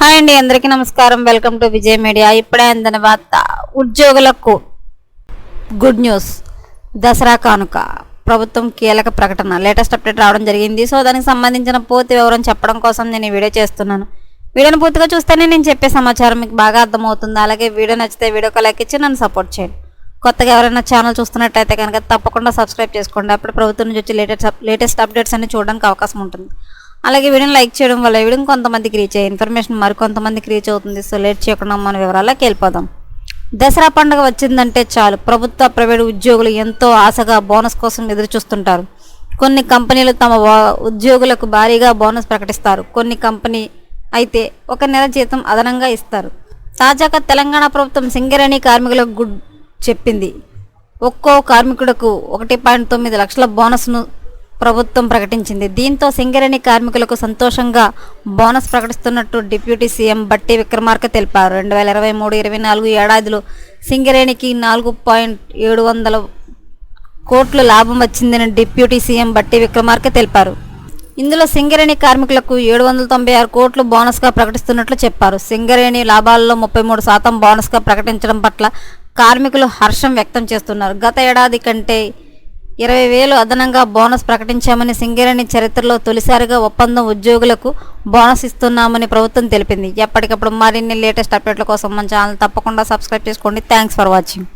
Hi అండి అందరికీ నమస్కారం. Welcome to Vijay media. ఇప్పుడే అందిన వార్త ఉద్యోగులకు గుడ్ న్యూస్. దసరా కానుక. ప్రభుత్వం కీలక ప్రకటన లేటెస్ట్ అప్డేట్ రావడం జరిగింది. సో దానికి సంబంధించిన పూర్తి వివరం చెప్పడం కోసం నేను ఈ వీడియో చేస్తున్నాను. వీడియోని పూర్తిగా చూస్తేనే నేను చెప్పే సమాచారం మీకు బాగా అర్థమవుతుంది. అలాగే వీడియో నచ్చితే వీడియోకి లైక్ ఇచ్చి నన్ను సపోర్ట్ చేయండి. కొత్తగా ఎవరైనా ఛానల్ చూస్తున్నట్టయితే కనుక తప్పకుండా సబ్స్క్రైబ్ చేసుకోండి. అప్పుడు ప్రభుత్వం నుంచి వచ్చి లేటెస్ట్ లేటెస్ట్ అప్డేట్స్ అన్ని చూడడానికి అవకాశం ఉంటుంది. అలాగే వీడియోని లైక్ చేయడం వల్ల వీడియో కొంతమందికి రీచ్ అయ్యే ఇన్ఫర్మేషన్ మరికొంతమందికి రీచ్ అవుతుంది. సో లేట్ చేయకుండా మన వివరాల్లోకి వెళ్ళిపోదాం. దసరా పండుగ వచ్చిందంటే చాలు. ప్రభుత్వ ప్రైవేట్ ఉద్యోగులు ఎంతో ఆశగా బోనస్ కోసం ఎదురు చూస్తుంటారు కొన్ని కంపెనీలు తమ ఉద్యోగులకు భారీగా బోనస్ ప్రకటిస్తారు. కొన్ని కంపెనీ అయితే ఒక నెల జీతం అదనంగా ఇస్తారు. తాజాగా తెలంగాణ ప్రభుత్వం సింగరేణి కార్మికులకు గుడ్ చెప్పింది. ఒక్కో కార్మికుడుకు ఒకటి పాయింట్ తొమ్మిది లక్షల బోనస్ను ప్రభుత్వం ప్రకటించింది. దీంతో సింగరేణి కార్మికులకు సంతోషంగా బోనస్ ప్రకటిస్తున్నట్టు డిప్యూటీ సీఎం బట్టి విక్రమార్క తెలిపారు. రెండు వేల ఇరవై మూడు ఇరవై నాలుగు ఏడాదిలో సింగరేణికి నాలుగు పాయింట్ ఏడు వందల కోట్ల లాభం వచ్చిందని డిప్యూటీ సీఎం బట్టి విక్రమార్క తెలిపారు. ఇందులో సింగరేణి కార్మికులకు ఏడు వందల తొంభై ఆరు కోట్లు బోనస్గా ప్రకటిస్తున్నట్లు చెప్పారు. సింగరేణి లాభాల్లో ముప్పై మూడు శాతం బోనస్గా ప్రకటించడం పట్ల కార్మికులు హర్షం వ్యక్తం చేస్తున్నారు. గత ఏడాది కంటే ఇరవై వేలు అదనంగా బోనస్ ప్రకటించామని సింగరేణి చరిత్రలో తొలిసారిగా ఒప్పందం ఉద్యోగులకు బోనస్ ఇస్తున్నామని ప్రభుత్వం తెలిపింది. ఎప్పటికప్పుడు మరిన్ని లేటెస్ట్ అప్డేట్ల కోసం మన ఛానల్ తప్పకుండా సబ్స్క్రైబ్ చేసుకోండి. Thanks for watching.